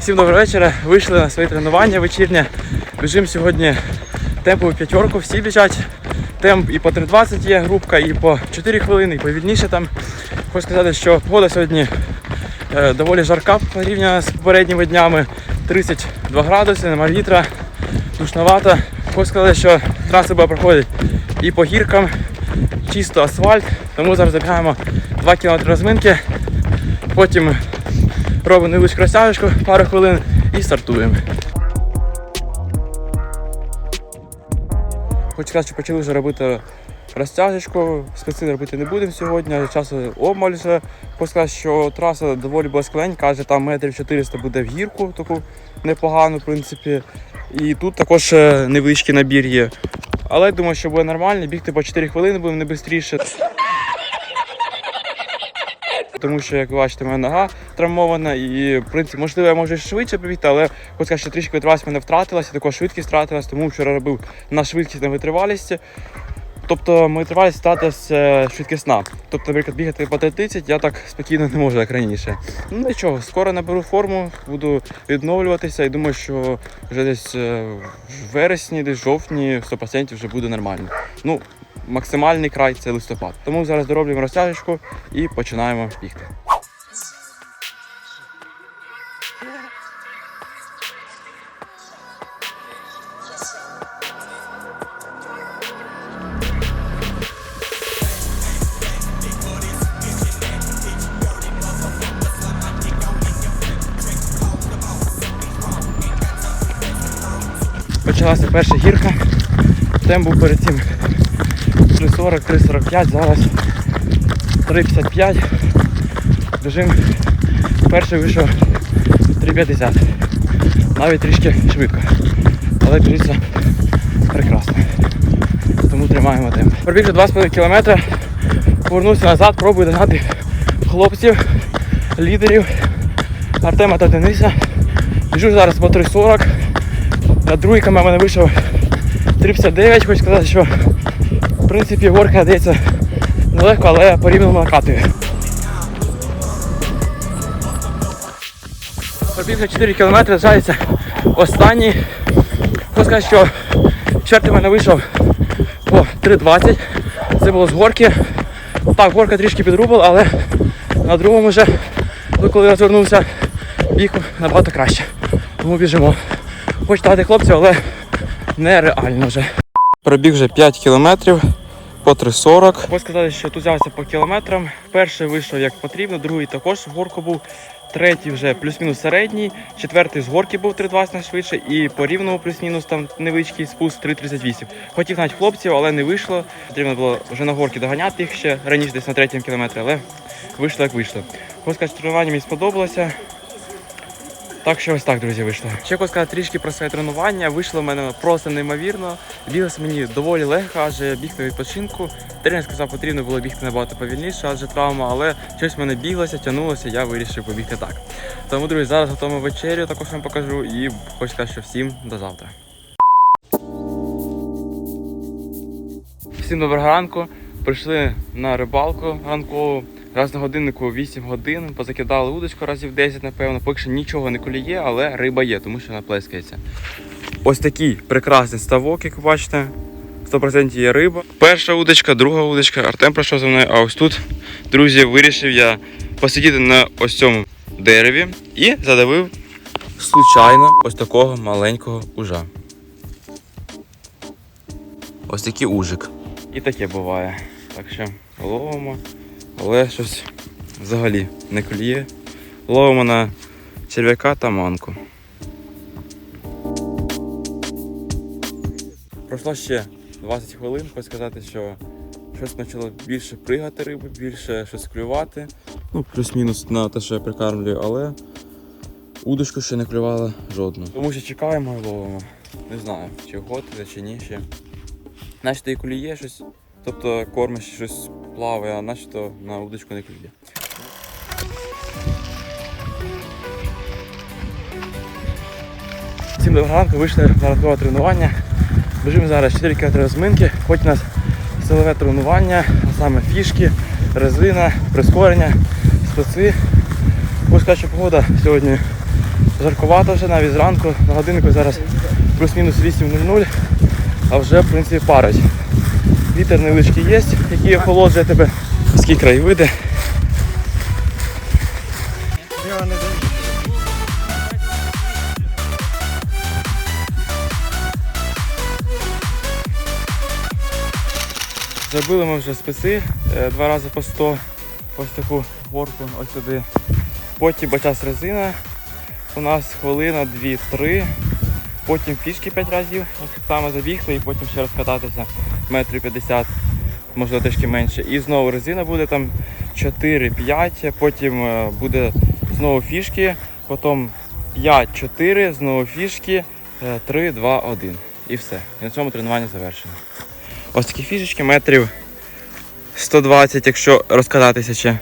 Всім доброго вечора. Вийшли на своє тренування вечірнє. Біжимо сьогодні темпову п'ятерку, всі біжать. Темп і по 3.20 є групка, і по 4 хвилини, і повільніше там. Хочу сказати, що погода сьогодні е, доволі жарка порівняно з попередніми днями. 32 градуси, нема вітра, душновато. Хочу сказати, що траса буде проходити і по гіркам, чисто асфальт. Тому зараз забігаємо 2 км розминки. Потім робимо невеличку розтяжку, пару хвилин і стартуємо. Сказати, що почали вже робити розтяжечку. Спеці робити не будемо сьогодні, часу обмаль вже. Що траса доволі близькленька, каже, там метрів 400 буде в гірку, таку непогану, в принципі. І тут також е, невеличкий набір є. Але думаю, що буде нормально, бігти по 4 хвилини будемо не швидше. Тому що, як ви бачите, моя нога травмована і, в принципі, можливо, я можу швидше побігти, але сказати, що трішки витривалість мене втратилася, також швидкість втратилась, тому вчора робив на швидкість на витривалість. Тобто витривалість втратилася швидкісна. Тобто, наприклад, бігати по 30 я так спокійно не можу, як раніше. Ну нічого, скоро наберу форму, буду відновлюватися і думаю, що вже десь е, в вересні, десь в жовтні 100% вже буде нормально. Ну, максимальний край це листопад. Тому зараз дороблюємо розтяжечку і починаємо бігти. Почалася перша гірка. Темп був перед цим 3.40, 3.45, зараз 3.55. Біжим. Перший вийшов 3.50. Навіть трішки швидко. Але біжиться прекрасно. Тому тримаємо темп. Пробігли 2,5 км. Повернувся назад, пробую догнати хлопців, лідерів Артема та Дениса. Біжу зараз по 3.40. На другий км мене вийшов 3,59. Хочу сказати, що принципі горка дається нелегко, але порівняно накатує. Пробігли 4 км, залишається останній. Хочу сказати, що четвертий мене вийшов по 3,20. Це було з горки. Так, горка трішки підрубала, але на другому вже, ну, коли я звернувся, біг набагато краще. Тому біжимо. Хочу дати хлопців, але нереально вже. Пробіг вже 5 кілометрів по 3.40. Хочу сказати, що тут взявся по кілометрам. Перший вийшов як потрібно, другий також в горку був. Третій вже плюс-мінус середній, четвертий з горки був 3,20 найшвидше і по рівному плюс-мінус там невеличкий спуск 3,38. Хотів навіть хлопців, але не вийшло. Потрібно було вже на горки доганяти їх ще раніше десь на третьому кілометрі, але вийшло як вийшло. Сказати, тренування мені сподобалося. Так що ось так, друзі, вийшло. Ще хочу сказати трішки про своє тренування. Вийшло в мене просто неймовірно. Бігалося мені доволі легко, адже біг на відпочинку. Тренер сказав, потрібно було бігти набагато повільніше, адже травма, але щось в мене біглося, тягнулося, я вирішив побігти так. Тому, друзі, зараз готуємо вечерю, також вам покажу і хочу сказати, що всім до завтра. Всім доброго ранку. Прийшли на рибалку ранкову. Раз на годиннику 8 годин, позакидали удочку разів 10, напевно. Поки що нічого не коліє, але риба є, тому що вона плескається. Ось такий прекрасний ставок, як ви бачите. 100% є риба. Перша удочка, друга удочка. Артем пройшов за мною. А ось тут, друзі, вирішив я посидіти на ось цьому дереві і задавив случайно ось такого маленького ужа. Ось такий ужик. І таке буває. Так що ловимо, але щось взагалі не клює. Ловимо на черв'яка та манку. Пройшло ще 20 хвилин, хочу сказати, що щось почало більше пригати риби, більше щось клювати. Ну, плюс-мінус на те, що я прикармлюю, але удочку ще не клювала жодну. Тому що чекаємо і ловимо. Не знаю, чи готує, чи ні ще. Наче і клює щось, тобто кормиш щось плаває, а начебто на удочку не клює. Всім доброго ранку, вийшли на ранкове тренування. Біжимо зараз 4 км розминки, хоч у нас силове тренування, а саме фішки, резина, прискорення, специ. Сказати, що погода сьогодні жаркувато вже навіть зранку. На годинку зараз плюс-мінус 8.00, а вже в принципі парить. Вітер невеличкий є, який охолоджує тебе. Скільки краєвиди. Зробили ми вже списи е, два рази по 100, ось таку горку ось сюди. Потім бачас резина. У нас хвилина, 2-3. Потім фішки 5 разів, ось так само забігти і потім ще розкататися метрів 50, можливо трішки менше. І знову резина буде там 4-5, потім е, буде знову фішки, потім 5-4, знову фішки, 3-2-1. І все. І на цьому тренування завершено. Ось такі фішечки метрів 120, якщо розкататися ще.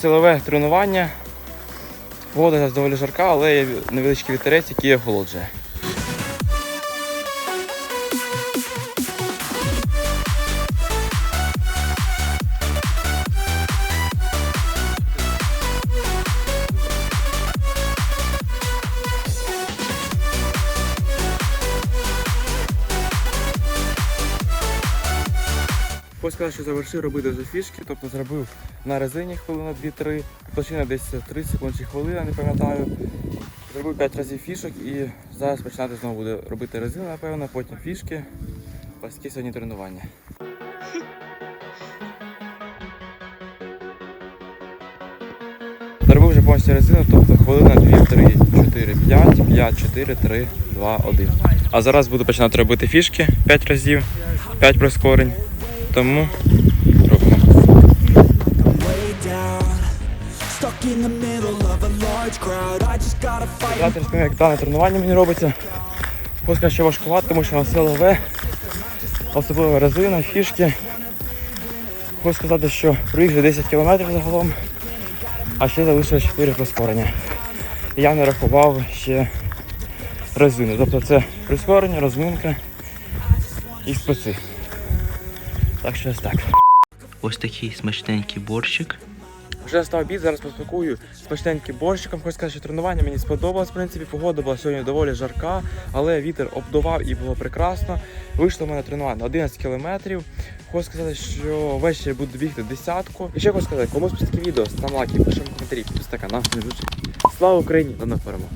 Силове тренування. Погода зараз доволі жарка, але є невеличкий вітерець, який охолоджує. Ось сказав, що завершив робити вже фішки, тобто зробив на резині хвилина 2-3, площина десь 3 секунд чи хвилина, не пам'ятаю. Зробив 5 разів фішок і зараз починати знову буде робити резину, напевно, потім фішки. Ось такі сьогодні тренування. Зробив вже повністю резину, тобто хвилина 2, 3, 4, 5, 5, 4, 3, 2, 1. А зараз буду починати робити фішки 5 разів, 5 прискорень. Тому робимо. розповім, як дане тренування мені робиться. Пуска ще важкувато, тому що на силове, особливо резина, фішки. Хочу сказати, що проїх вже 10 км загалом, а ще залишилось 4 прискорення. Я не рахував ще резину. Тобто це прискорення, розминка і списи. Так що ось так. Ось такий смачненький борщик. Вже став обід, зараз поспакую смачненьким борщиком. Хочу сказати, що тренування мені сподобалось. В принципі, погода була сьогодні доволі жарка, але вітер обдував і було прекрасно. Вийшло в мене тренування на 11 кілометрів. Хочу сказати, що ввечері буду бігти десятку. І ще хочу сказати, кому сподобалось таке відео, став лайки, пишемо коментарі, підписуйся на канал. не забудь. Слава Україні! До нових перемог!